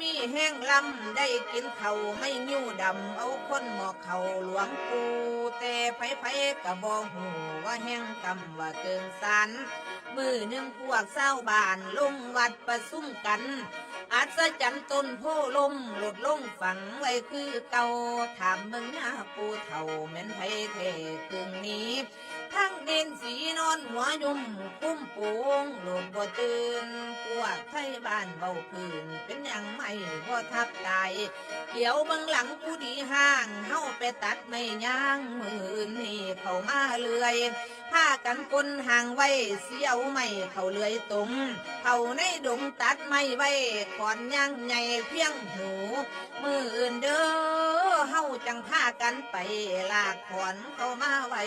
มีแห้งลำได้กินเขาไม่นิ้วดำเอาคนหมอกเขาหลวงปูแต่ไผไผกระบอหูว่าแห้งกำว่าเกินสันมือหนึ่งพวกเศร้าบานลงวัดประซุ่มกันอัศจรรย์ต้นโพลมหลดลงฝังไว้คือเก่าถามเมืองหน้าปูเท่าแม่นไผเทกึ่งนี้ ทั้งเด่นสีนอนหัวยุ่มคุ้มปูงหลุดบ่ตื่นพวกไทยบ้านเบาคืน เป็นอย่างไม่พ่ทับตายเดี๋ยวเบื้องหลังผู้ดีห้างเฮาไปตัดไม่ย่างมืออื่นนี่เขามาเลื่อยผ้ากันกลห่างไว้เสียวไม่เขาเลื่อยตรงเขาในดงตัดไม่ไว้ก่อนย่างใหญ่เพียงหูมืออื่นเด้อเฮา จังพากันไปลากขอนเข้ามาไว้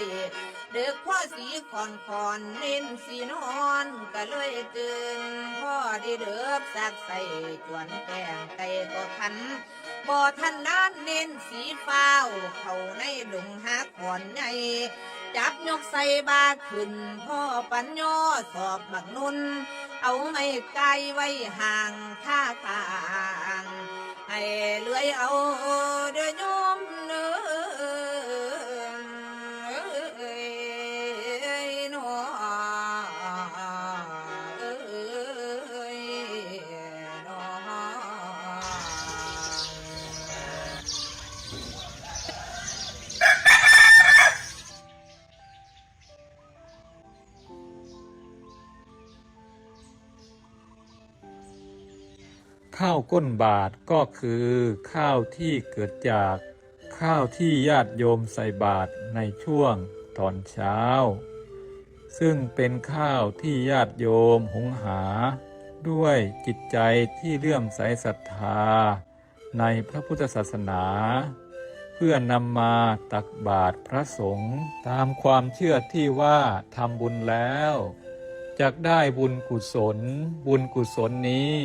เด็กพ่อสีคอนคอนเน้นสีนอนก็เลยตื่นพ่อได้เดือบสักใส่จวนแกงไก่ก็ทันบ่ทันด้านเน้นสีฟ้าวเข้าในดงหักขอนใหญ่จับยกใส่บาขึ้น พ่อปัญญอสอบหมักนุน เอาไม่ไกลไว้ห่างท่าทางให้เลื่อยเอาเดือโย ข้าวก้นบาทก็คือข้าวที่เกิดจากข้าวที่ญาติโยมใส่บาตรในช่วงตอนเช้า ซึ่งเป็นข้าวที่ญาติโยมหุงหา ด้วยจิตใจที่เลื่อมใสศรัทธา ในพระพุทธศาสนา เพื่อนำมาตักบาตรพระสงฆ์ตามความเชื่อที่ว่าทำบุญแล้วจะได้บุญกุศล บุญกุศลนี้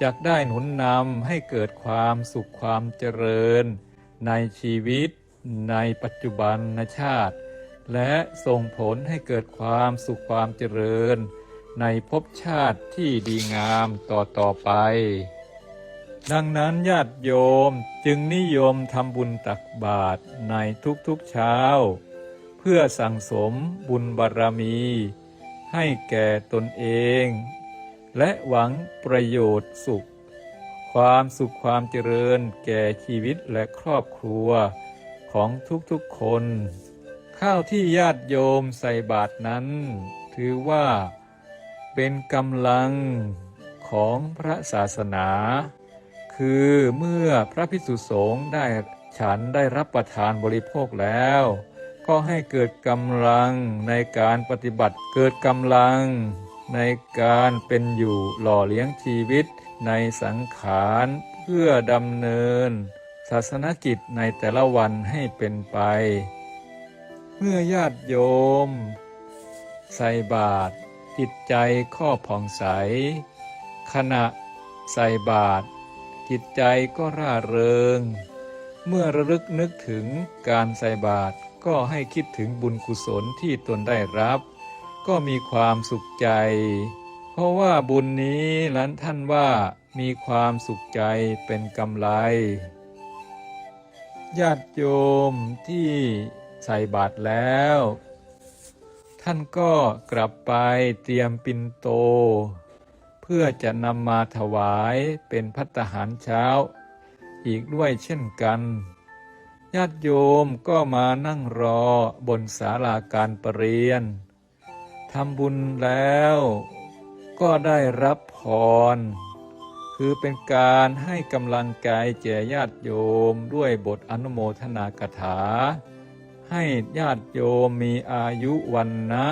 จะได้หนุนนำให้เกิดความสุขความเจริญ ในชีวิต ในปัจจุบันชาติ และส่งผลให้เกิดความสุขความเจริญ ในภพชาติที่ดีงามต่อต่อไป ดังนั้นญาติโยมจึงนิยมทำบุญตักบาตรในทุกๆเช้า เพื่อสั่งสมบุญบารมี ให้แก่ตนเอง และหวังประโยชน์สุข ความสุขความเจริญแก่ชีวิตและครอบครัวของทุกๆคน ข้าวที่ญาติโยมใส่บาตรนั้น ถือว่าเป็นกำลังของพระศาสนา คือเมื่อพระพิสุสงฆ์ได้ฉันได้รับประทานบริโภคแล้ว ก็ให้เกิดกำลังในการปฏิบัติเกิดกำลัง ในการเป็นอยู่หล่อเลี้ยงชีวิตในสังขารเพื่อดำเนิน ศาสนกิจในแต่ละวันให้เป็นไป เมื่อญาติโยม ใส่บาตรจิตใจข้อผ่องใส ขณะใส่บาตรจิตใจก็ร่าเริง เมื่อระลึกนึกถึงการใส่บาตรก็ให้คิดถึงบุญกุศลที่ตนได้รับ ก็มีความสุขใจ เพราะว่าบุญนี้นั้นท่านว่ามีความสุขใจเป็นกำไร ญาติโยมที่ใส่บาตรแล้ว ท่านก็กลับไปเตรียมปินโต เพื่อจะนำมาถวายเป็นพัตตาหารเช้า อีกด้วยเช่นกันญาติโยมก็มานั่งรอบนศาลาการประเรียน ทำบุญแล้ว ก็ได้รับพร คือเป็นการให้กำลังกายแก่ญาติโยมด้วยบทอนุโมทนากถา ให้ญาติโยมมีอายุวันนะ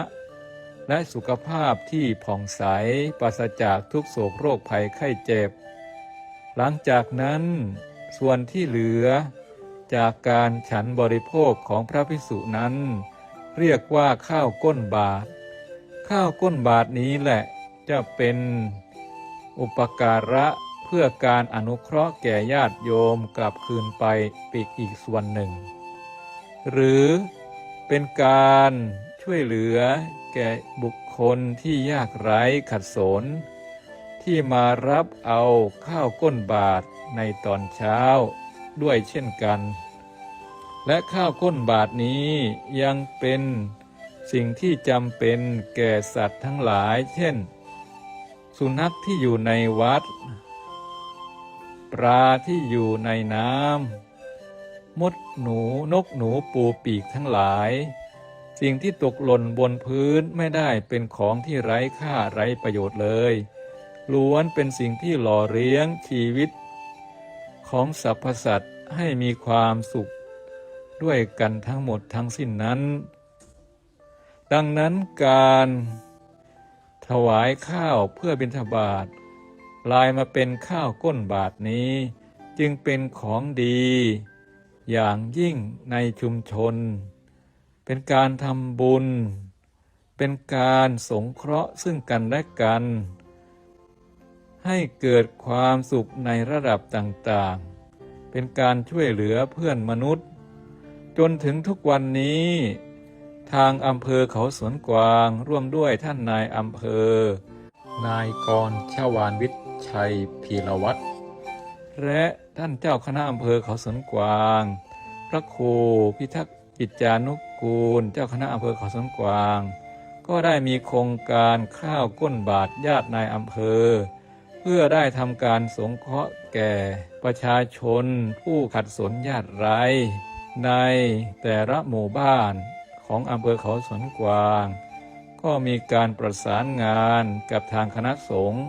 และสุขภาพที่ผ่องใสปราศจากทุกโศกโรคภัยไข้เจ็บ หลังจากนั้น ส่วนที่เหลือ จากการฉันบริโภคของพระภิกษุนั้น เรียกว่าข้าวก้นบาท ข้าวก้นบาทนี้แหละจะเป็นอุปการะเพื่อการอนุเคราะห์แก่ญาติโยมกลับคืนไปปีกอีกส่วนหนึ่ง หรือเป็นการช่วยเหลือแก่บุคคลที่ยากไร้ขัดสน ที่มารับเอาข้าวก้นบาทในตอนเช้าด้วยเช่นกัน และข้าวก้นบาทนี้ยังเป็น สิ่งที่จำเป็นแก่สัตว์ทั้งหลาย เช่น สุนัขที่อยู่ในวัด ปลาที่อยู่ในน้ำมดหนูนกหนูปูปีกทั้งหลาย สิ่งที่ตกหล่นบนพื้นไม่ได้เป็นของที่ไร้ค่าไร้ประโยชน์เลยล้วนเป็นสิ่งที่หล่อเลี้ยงชีวิต ของสรรพสัตว์ให้มีความสุข ด้วยกันทั้งหมดทั้งสิ้นนั้น ดังนั้นการถวายข้าวเพื่อบิณฑบาตกลายมาเป็นข้าวก้นบาทนี้ จึงเป็นของดี อย่างยิ่งในชุมชน เป็นการทำบุญ เป็นการสงเคราะห์ซึ่งกันและกัน ให้เกิดความสุขในระดับต่างๆ เป็นการช่วยเหลือเพื่อนมนุษย์ จนถึงทุกวันนี้ ทางอำเภอเขาสวนกวาง ร่วมด้วยท่านนายอำเภอ นายกรชาวานวิทย์ชัยพีรวัตรและท่านเจ้าคณะอำเภอเขาสวนกวาง พระครูพิทักษ์กิจจานุกูล เจ้าคณะอำเภอเขาสวนกวาง ก็ได้มีโครงการข้าวก้นบาทญาตินายอำเภอ เพื่อได้ทำการสงเคราะห์แก่ประชาชนผู้ขัดสนญาติไร้ในแต่ละหมู่บ้าน ของอำเภอเขาสวนกวาง ก็มีการประสานงานกับทางคณะสงฆ์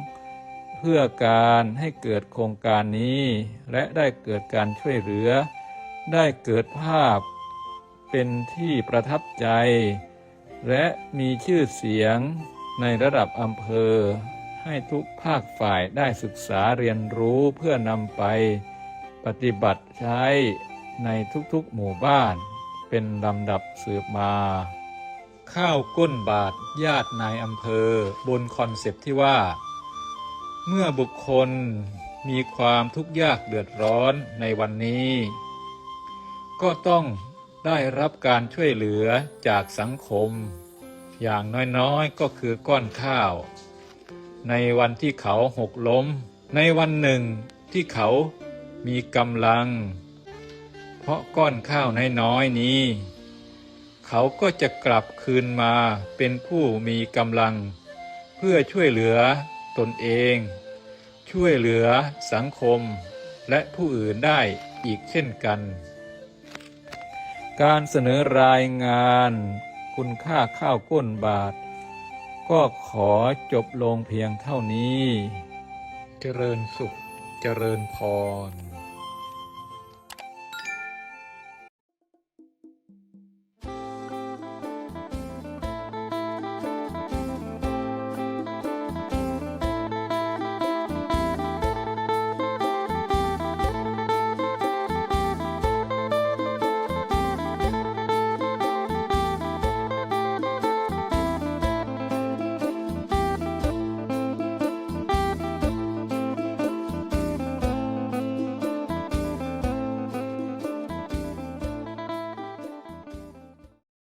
เพื่อการให้เกิดโครงการนี้ และได้เกิดการช่วยเหลือ ได้เกิดภาพเป็นที่ประทับใจ และมีชื่อเสียงในระดับอำเภอ ให้ทุกภาคฝ่ายได้ศึกษาเรียนรู้เพื่อนำไปปฏิบัติใช้ในทุกๆหมู่บ้าน เป็นลำดับสืบมา ข้าวก้นบาทญาตินายอำเภอบนคอนเซปที่ว่า เมื่อบุคคลมีความทุกข์ยากเดือดร้อนในวันนี้ ก็ต้องได้รับการช่วยเหลือจากสังคม อย่างน้อยๆก็คือก้อนข้าว ในวันที่เขาหกล้ม ในวันหนึ่งที่เขามีกำลัง เพราะก้อนข้าวน้อยๆนี้ เขาก็จะกลับคืนมาเป็นผู้มีกำลัง เพื่อช่วยเหลือตนเอง ช่วยเหลือสังคม และผู้อื่นได้อีกเช่นกัน การเสนอรายงานคุณค่าข้าวก้นบาท ก็ขอจบลงเพียงเท่านี้ เจริญสุข เจริญพร